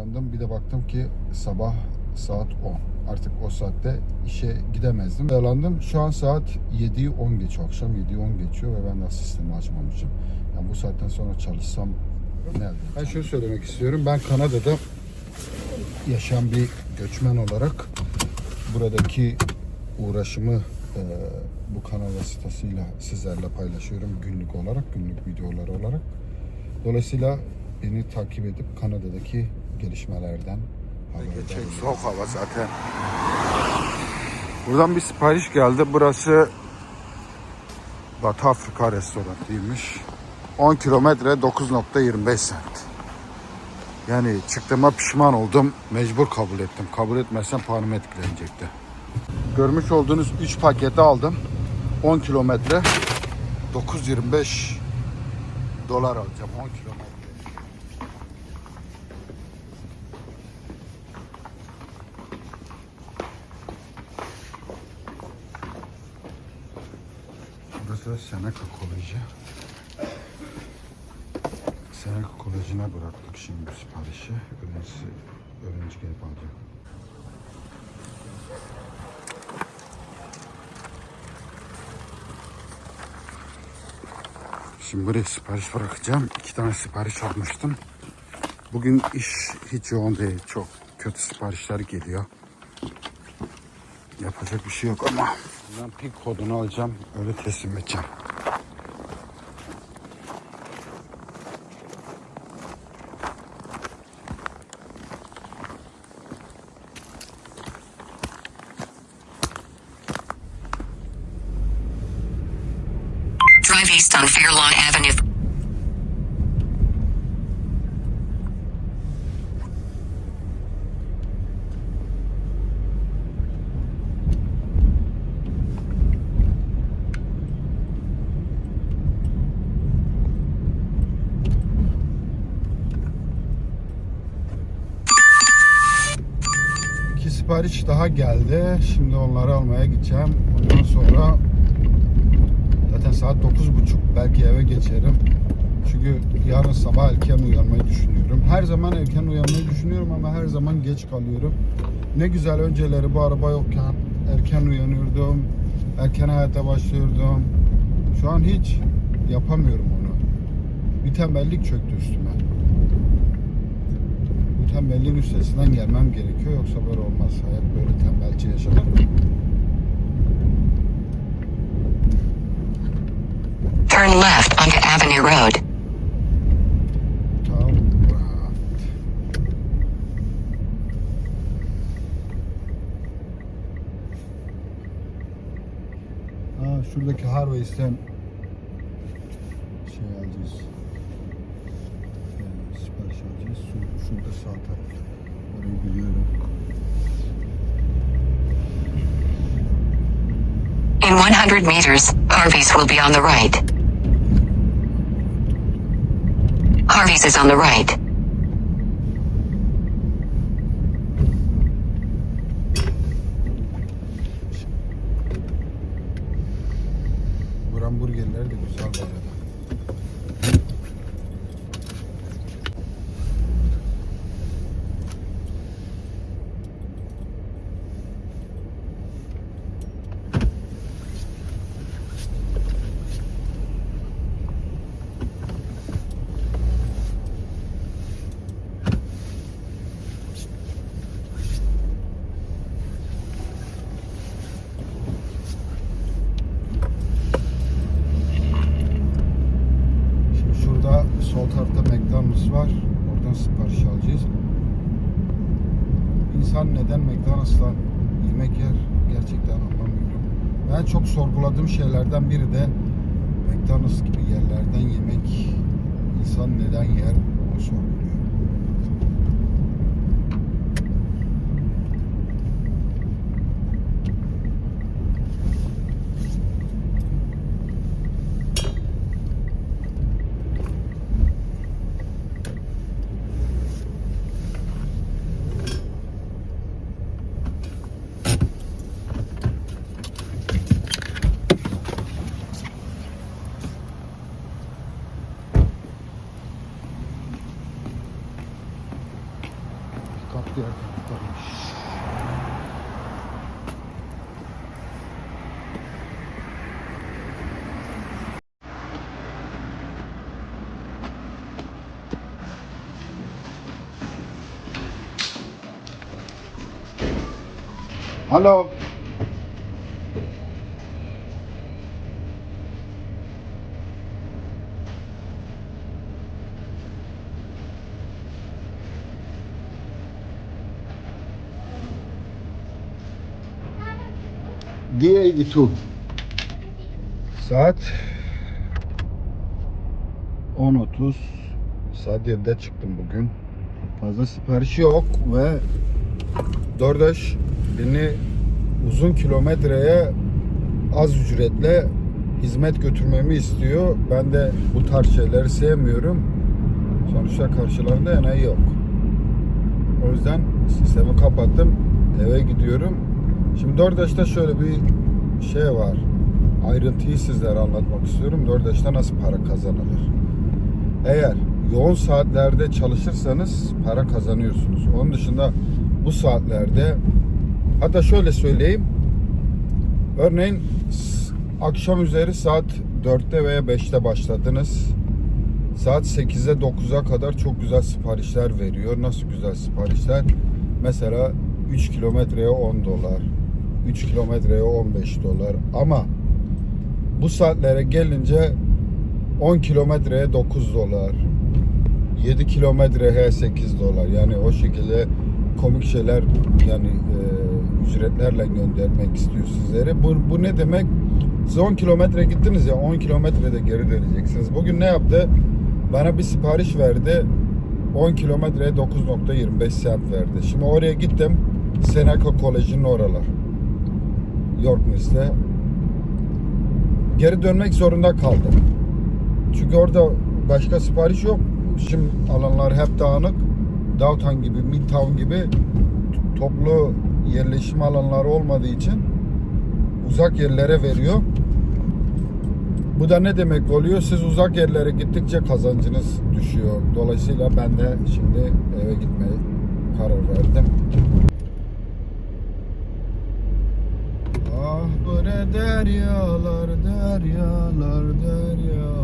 uyandım. Bir de baktım ki sabah saat 10. Artık o saatte işe gidemezdim. Yalandım. Şu an saat 7'yi 10 geçiyor. Akşam 7'yi 10 geçiyor ve ben daha sistemi açmamışım. Yani bu saatten sonra çalışsam nerede? Ben şunu söylemek istiyorum. Ben Kanada'da yaşayan bir göçmen olarak buradaki uğraşımı e, bu kanal vasıtasıyla sizlerle paylaşıyorum günlük olarak, günlük videolar olarak. Dolayısıyla beni takip edip Kanada'daki gelişmelerden olun. Soğuk hava zaten. Buradan bir sipariş geldi. Burası Batı Afrika restoranıymış. 10 kilometre 9.25 sent. Yani çıktığıma pişman oldum. Mecbur kabul ettim. Kabul etmezsem param etkilenecekti. Görmüş olduğunuz 3 paketi aldım. 10 kilometre 9.25 dolar alacağım 10 kilometre. Burası Seneca Koleji. Seneca Koleji'ne bıraktık şimdi siparişi. Öğrencisi, öğrenci gelip alacak. Şimdi buraya sipariş bırakacağım. İki tane sipariş almıştım. Bugün iş hiç yoğun değil. Çok kötü siparişler geliyor. Yapacak bir şey yok ama ben pin kodunu alacağım. Öyle teslim edeceğim. Drive east on Fairlawn Avenue. İki sipariş daha geldi. Şimdi onları almaya gideceğim. Ondan sonra zaten saat 9.30 belki eve geçerim. Çünkü yarın sabah erken uyanmayı düşünüyorum. Her zaman erken uyanmayı düşünüyorum ama her zaman geç kalıyorum. Ne güzel önceleri bu araba yokken erken uyanıyordum. Erken hayata başlıyordum. Şu an hiç yapamıyorum onu. Bir tembellik çöktü üstüme. Tembelliğin üstesinden gelmem gerekiyor yoksa böyle olmaz. Hayat böyle tembelce yaşamak. Turn left onto Avenue Road. Tamam. Ha şuradaki şey In 100 meters, Harvey's will be on the right. Harvey's is on the right. İnsan neden McDonald's'tan yemek yer gerçekten anlamıyorum. Ben çok sorguladığım şeylerden biri de McDonald's gibi yerlerden yemek insan neden yer onu sorguluyorum. Alo. D82 Saat 10.30 Saat 7'de çıktım bugün. Fazla sipariş yok ve DoorDash beni uzun kilometreye az ücretle hizmet götürmemi istiyor. Ben de bu tarz şeyleri sevmiyorum. Sonuçta karşılarında enayi yok. O yüzden sistemi kapattım. Eve gidiyorum. Şimdi DoorDash'ta şöyle bir şey var. Ayrıntıyı sizlere anlatmak istiyorum. DoorDash'ta nasıl para kazanılır? Eğer yoğun saatlerde çalışırsanız para kazanıyorsunuz. Onun dışında bu saatlerde hatta şöyle söyleyeyim. Örneğin akşam üzeri saat 4'te veya 5'te başladınız. Saat 8'e 9'a kadar çok güzel siparişler veriyor. Nasıl güzel siparişler? Mesela 3 kilometreye 10 dolar, 3 kilometreye 15 dolar. Ama bu saatlere gelince 10 kilometreye 9 dolar, 7 kilometreye 8 dolar. Yani o şekilde komik şeyler yani e, ücretlerle göndermek istiyor sizlere. Bu, bu ne demek? Siz 10 kilometre gittiniz ya 10 kilometrede geri döneceksiniz. Bugün ne yaptı? Bana bir sipariş verdi. 10 kilometreye 9.25 cent verdi. Şimdi oraya gittim. Seneca Koleji'nin oralar. Yorkness'te. Geri dönmek zorunda kaldım. Çünkü orada başka sipariş yok. Şimdi alanlar hep dağınık. Downtown gibi, Midtown gibi toplu yerleşim alanları olmadığı için uzak yerlere veriyor. Bu da ne demek oluyor? Siz uzak yerlere gittikçe kazancınız düşüyor. Dolayısıyla ben de şimdi eve gitmeye karar verdim. Ah bre deryalar, deryalar, deryalar